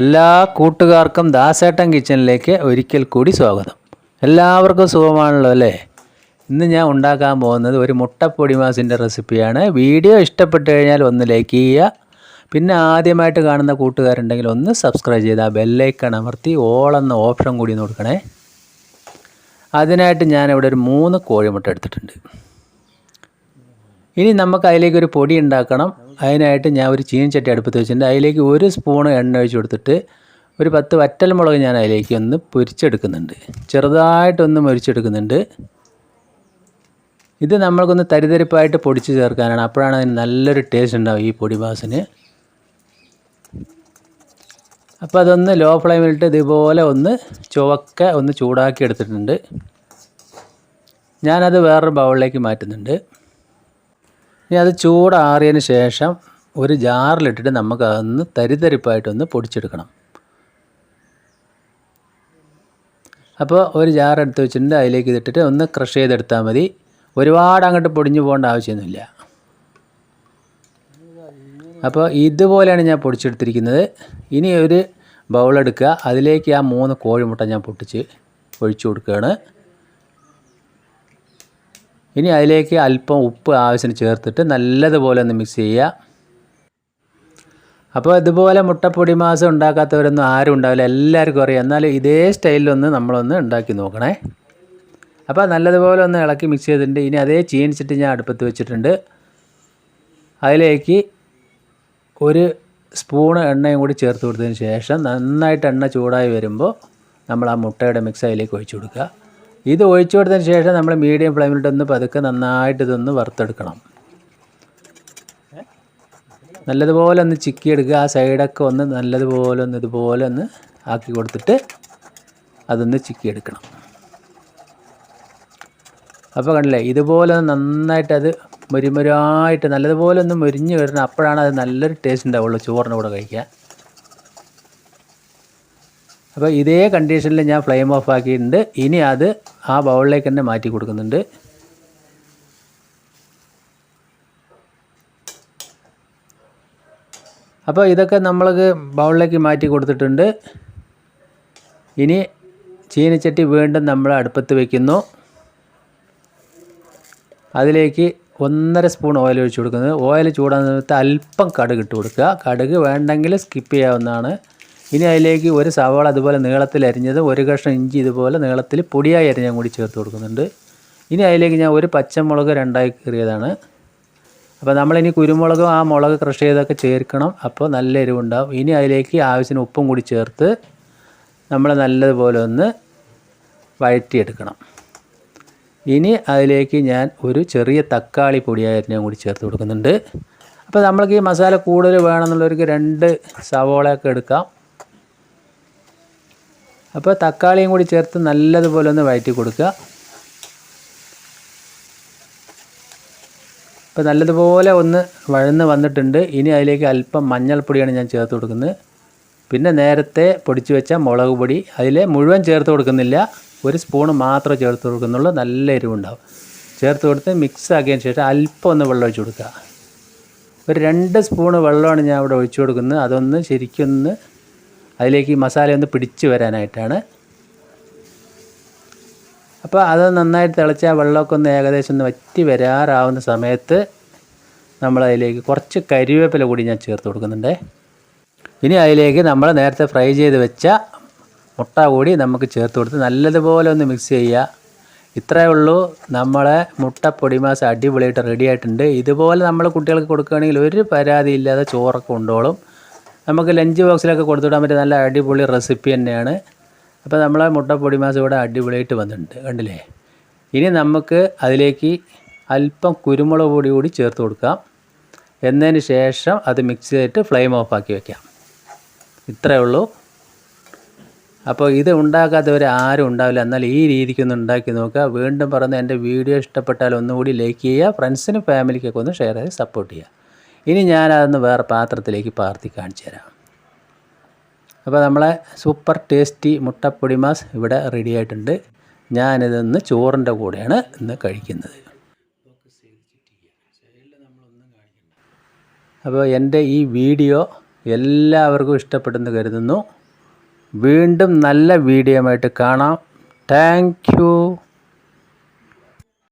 എല്ലാ കൂട്ടുകാർക്കും ദാസേട്ടൻ കിച്ചണിലേക്ക് ഒരിക്കൽ കൂടി സ്വാഗതം. എല്ലാവർക്കും സുഖമാണല്ലോ അല്ലേ? ഇന്ന് ഞാൻ ഉണ്ടാക്കാൻ പോകുന്നത് ഒരു മുട്ടപ്പൊടി മാസിന്റെ റെസിപ്പിയാണ്. വീഡിയോ ഇഷ്ടപ്പെട്ട് കഴിഞ്ഞാൽ ഒന്ന് ലൈക്ക് ചെയ്യുക. പിന്നെ ആദ്യമായിട്ട് കാണുന്ന കൂട്ടുകാരുണ്ടെങ്കിൽ ഒന്ന് സബ്സ്ക്രൈബ് ചെയ്ത് ആ ബെല്ലൈക്കൺ അമർത്തി ഓൾ എന്ന ഓപ്ഷൻ കൂടി നോക്കണേ അതിനായിട്ട് ഞാനിവിടെ ഒരു മൂന്ന് കോഴിമുട്ട എടുത്തിട്ടുണ്ട്. ഇനി നമുക്ക് അതിലേക്ക് ഒരു പൊടി ഉണ്ടാക്കണം. അതിനായിട്ട് ഞാൻ ഒരു ചീനച്ചട്ടി അടുപ്പത്ത് വെച്ചിട്ടുണ്ട് അതിലേക്ക് ഒരു സ്പൂൺ എണ്ണ ഒഴിച്ച് കൊടുത്തിട്ട് ഒരു പത്ത് വറ്റൽമുളക് ഞാൻ അതിലേക്ക് ഒന്ന് പൊരിച്ചെടുക്കുന്നുണ്ട്. ചെറുതായിട്ടൊന്ന് മുരിച്ചെടുക്കുന്നുണ്ട്. ഇത് നമ്മൾക്കൊന്ന് തരിതരിപ്പായിട്ട് പൊടിച്ച് ചേർക്കാനാണ്. അപ്പോഴാണ് അതിന് നല്ലൊരു ടേസ്റ്റ് ഉണ്ടാവും ഈ പൊടി ബാസിന്. അപ്പോൾ അതൊന്ന് ലോ ഫ്ലെയിമിലിട്ട് ഇതുപോലെ ഒന്ന് ചുവക്ക ഒന്ന് ചൂടാക്കി എടുത്തിട്ടുണ്ട്. ഞാനത് വേറൊരു ബൗളിലേക്ക് മാറ്റുന്നുണ്ട്. ഇനി അത് ചൂടാറിയതിന് ശേഷം ഒരു ജാറിലിട്ടിട്ട് നമുക്ക് അതൊന്ന് തരിതരിപ്പായിട്ടൊന്ന് പൊടിച്ചെടുക്കണം. അപ്പോൾ ഒരു ജാർ എടുത്ത് വെച്ചിട്ടുണ്ട്. അതിലേക്ക് ഇതിട്ടിട്ട് ഒന്ന് ക്രഷ് ചെയ്തെടുത്താൽ മതി. ഒരുപാട് അങ്ങോട്ട് പൊടിഞ്ഞു പോകേണ്ട ആവശ്യമൊന്നുമില്ല. അപ്പോൾ ഇതുപോലെയാണ് ഞാൻ പൊടിച്ചെടുത്തിരിക്കുന്നത്. ഇനി ഒരു ബൗളെടുക്കുക അതിലേക്ക് ആ മൂന്ന് കോഴിമുട്ട ഞാൻ പൊട്ടിച്ച് ഒഴിച്ചു കൊടുക്കുകയാണ്. ഇനി അതിലേക്ക് അല്പം ഉപ്പ് ആവശ്യത്തിന് ചേർത്തിട്ട് നല്ലതുപോലെ ഒന്ന് മിക്സ് ചെയ്യുക. അപ്പോൾ ഇതുപോലെ മുട്ടപ്പൊടി മാസം ഉണ്ടാക്കാത്തവരൊന്നും ആരും ഉണ്ടാവില്ല എല്ലാവർക്കും അറിയാം. എന്നാലും ഇതേ സ്റ്റൈലിലൊന്ന് നമ്മളൊന്ന് ഉണ്ടാക്കി നോക്കണേ. അപ്പോൾ നല്ലതുപോലെ ഒന്ന് ഇളക്കി മിക്സ് ചെയ്തിട്ടുണ്ട്. ഇനി അതേ ചീനിച്ചിട്ട് ഞാൻ അടുപ്പത്ത് വെച്ചിട്ടുണ്ട്. അതിലേക്ക് ഒരു സ്പൂൺ എണ്ണയും കൂടി ചേർത്ത് കൊടുത്തതിന് ശേഷം നന്നായിട്ട് എണ്ണ ചൂടായി വരുമ്പോൾ നമ്മൾ ആ മുട്ടയുടെ മിക്സ് അതിലേക്ക് ഒഴിച്ചു കൊടുക്കുക. ഇത് ഒഴിച്ചു കൊടുത്തതിന് ശേഷം നമ്മൾ മീഡിയം ഫ്ലെയിമിലിട്ടൊന്ന് പതുക്കെ നന്നായിട്ട് ഇതൊന്ന് വറുത്തെടുക്കണം. നല്ലതുപോലെ ഒന്ന് ചിക്കി എടുക്കുക ആ സൈഡൊക്കെ ഒന്ന് നല്ലതുപോലെ ഒന്ന് ഇതുപോലെ ഒന്ന് ആക്കി കൊടുത്തിട്ട് അതൊന്ന് ചിക്കി എടുക്കണം അപ്പോൾ കണ്ടില്ലേ ഇതുപോലെ നന്നായിട്ട് അത് മുരിമുരായിട്ട് നല്ലതുപോലെ ഒന്ന് മുരിഞ്ഞ് വരണം അപ്പോഴാണ് അത് നല്ലൊരു ടേസ്റ്റ് ഉണ്ടാവുള്ളൂ ചോറിന്റെ കൂടെ കഴിക്കാൻ. അപ്പോൾ ഇതേ കണ്ടീഷനിൽ ഞാൻ ഫ്ലെയിം ഓഫ് ആക്കിയിട്ടുണ്ട്. ഇനി അത് ആ ബൗളിലേക്ക് തന്നെ മാറ്റി കൊടുക്കുന്നുണ്ട്. അപ്പോൾ ഇതൊക്കെ നമ്മൾക്ക് ബൗളിലേക്ക് മാറ്റി കൊടുത്തിട്ടുണ്ട്. ഇനി ചീനിച്ചട്ടി വീണ്ടും നമ്മൾ അടുപ്പത്ത് വയ്ക്കുന്നു അതിലേക്ക് ഒന്നര സ്പൂൺ ഓയിൽ ഒഴിച്ച് കൊടുക്കുന്നത്. ഓയിൽ ചൂടാകുന്ന സമയത്ത് അല്പം കടുക് ഇട്ട് കൊടുക്കുക. കടുക് വേണ്ടെങ്കിൽ സ്കിപ്പ് ചെയ്യാവുന്നതാണ്. ഇനി അതിലേക്ക് ഒരു സവാള അതുപോലെ നീളത്തിൽ അരിഞ്ഞത് ഒരു കഷ്ണം ഇഞ്ചി ഇതുപോലെ നീളത്തിൽ പൊടിയായി അരിഞ്ഞ കൂടി ചേർത്ത് കൊടുക്കുന്നുണ്ട്. ഇനി അതിലേക്ക് ഞാൻ ഒരു പച്ചമുളക് രണ്ടായി കീറിയതാണ്. അപ്പോൾ നമ്മളിനി കുരുമുളകും ആ മുളക് ക്രഷ് ചെയ്തൊക്കെ ചേർക്കണം. അപ്പോൾ നല്ല എരിവുണ്ടാവും. ഇനി അതിലേക്ക് ആവശ്യത്തിന് ഉപ്പും കൂടി ചേർത്ത് നമ്മൾ നല്ലതുപോലെ ഒന്ന് വഴറ്റിയെടുക്കണം. ഇനി അതിലേക്ക് ഞാൻ ഒരു ചെറിയ തക്കാളി പൊടിയായി ഞാൻ കൂടി ചേർത്ത് കൊടുക്കുന്നുണ്ട്. അപ്പോൾ നമ്മൾക്ക് ഈ മസാല കൂടുതൽ വേണമെന്നുള്ളവർക്ക് രണ്ട് സവോളയൊക്കെ എടുക്കാം. അപ്പോൾ തക്കാളിയും കൂടി ചേർത്ത് നല്ലതുപോലെ ഒന്ന് വഴറ്റി കൊടുക്കുക. അപ്പോൾ നല്ലതുപോലെ ഒന്ന് വഴന്ന് വന്നിട്ടുണ്ട്. ഇനി അതിലേക്ക് അല്പം മഞ്ഞൾപ്പൊടിയാണ് ഞാൻ ചേർത്ത് കൊടുക്കുന്നത്. പിന്നെ നേരത്തെ പൊടിച്ചു വെച്ച മുളക് പൊടി. അതിൽ മുഴുവൻ ചേർത്ത് കൊടുക്കുന്നില്ല. ഒരു സ്പൂണ് മാത്രം ചേർത്ത് കൊടുക്കുന്നുള്ളൂ. നല്ല എരിവുണ്ടാവും. ചേർത്ത് കൊടുത്ത് മിക്സ് ആക്കിയതിന് ശേഷം അല്പം ഒന്ന് വെള്ളം ഒഴിച്ച് കൊടുക്കുക. ഒരു രണ്ട് സ്പൂണ് വെള്ളമാണ് ഞാൻ ഇവിടെ ഒഴിച്ചു കൊടുക്കുന്നത്. അതൊന്ന് ശരിക്കൊന്ന് അതിലേക്ക് ഈ മസാല ഒന്ന് പിടിച്ച് വരാനായിട്ടാണ്. അപ്പോൾ അത് നന്നായിട്ട് തിളച്ച വെള്ളമൊക്കെ ഒന്ന് ഏകദേശം ഒന്ന് വറ്റി വരാറാവുന്ന സമയത്ത് നമ്മൾ അതിലേക്ക് കുറച്ച് കരിവേപ്പില കൂടി ഞാൻ ചേർത്ത് കൊടുക്കുന്നുണ്ട്. ഇനി അതിലേക്ക് നമ്മൾ നേരത്തെ ഫ്രൈ ചെയ്ത് വെച്ച മുട്ട കൂടി നമുക്ക് ചേർത്ത് കൊടുത്ത് നല്ലതുപോലെ ഒന്ന് മിക്സ് ചെയ്യുക. ഇത്രയേ ഉള്ളൂ. നമ്മളെ മുട്ട പൊടിമാസ് അടിപൊളിയായിട്ട് റെഡി ആയിട്ടുണ്ട്. ഇതുപോലെ നമ്മൾ കുട്ടികൾക്ക് കൊടുക്കുകയാണെങ്കിൽ ഒരു പരാതിയില്ലാതെ ചോറൊക്കെ കൊണ്ടോളും. നമുക്ക് ലഞ്ച് ബോക്സിലൊക്കെ കൊടുത്തുവിടാൻ പറ്റിയ നല്ല അടിപൊളി റെസിപ്പി തന്നെയാണ്. അപ്പോൾ നമ്മളെ മുട്ട പൊടിമാസ് ഇവിടെ അടിപൊളിയായിട്ട് വന്നിട്ടുണ്ട്. കണ്ടില്ലേ? ഇനി നമുക്ക് അതിലേക്ക് അല്പം കുരുമുളക് പൊടി കൂടി ചേർത്ത് കൊടുക്കാം. എന്നതിന് ശേഷം അത് മിക്സ് ചെയ്തിട്ട് ഫ്ലെയിം ഓഫ് ആക്കി വെക്കാം. ഇത്രയേ ഉള്ളൂ. അപ്പോൾ ഇത് ഉണ്ടാക്കാത്തവർ ആരും ഉണ്ടാവില്ല. എന്നാൽ ഈ രീതിക്കൊന്ന് ഉണ്ടാക്കി നോക്കുക. വീണ്ടും പറഞ്ഞ് എന്റെ വീഡിയോ ഇഷ്ടപ്പെട്ടാൽ ഒന്നുകൂടി ലൈക്ക് ചെയ്യുക. ഫ്രണ്ട്സിനും ഫാമിലിക്കൊക്കെ ഒന്ന് ഷെയർ ചെയ്ത് സപ്പോർട്ട് ചെയ്യുക. ഇനി ഞാനതൊന്ന് വേറെ പാത്രത്തിലേക്ക് പാർത്തി കാണിച്ചു തരാം. അപ്പോൾ നമ്മളെ സൂപ്പർ ടേസ്റ്റി മുട്ടപ്പൊടി മാസ് ഇവിടെ റെഡി ആയിട്ടുണ്ട്. ഞാനിതൊന്ന് ചോറിന്റെ കൂടെയാണ് ഇന്ന് കഴിക്കുന്നത്. അപ്പോൾ എന്റെ ഈ വീഡിയോ എല്ലാവർക്കും ഇഷ്ടപ്പെട്ടെന്ന് കരുതുന്നു. വീണ്ടും നല്ല വീഡിയോ ആയിട്ട് കാണാം താങ്ക്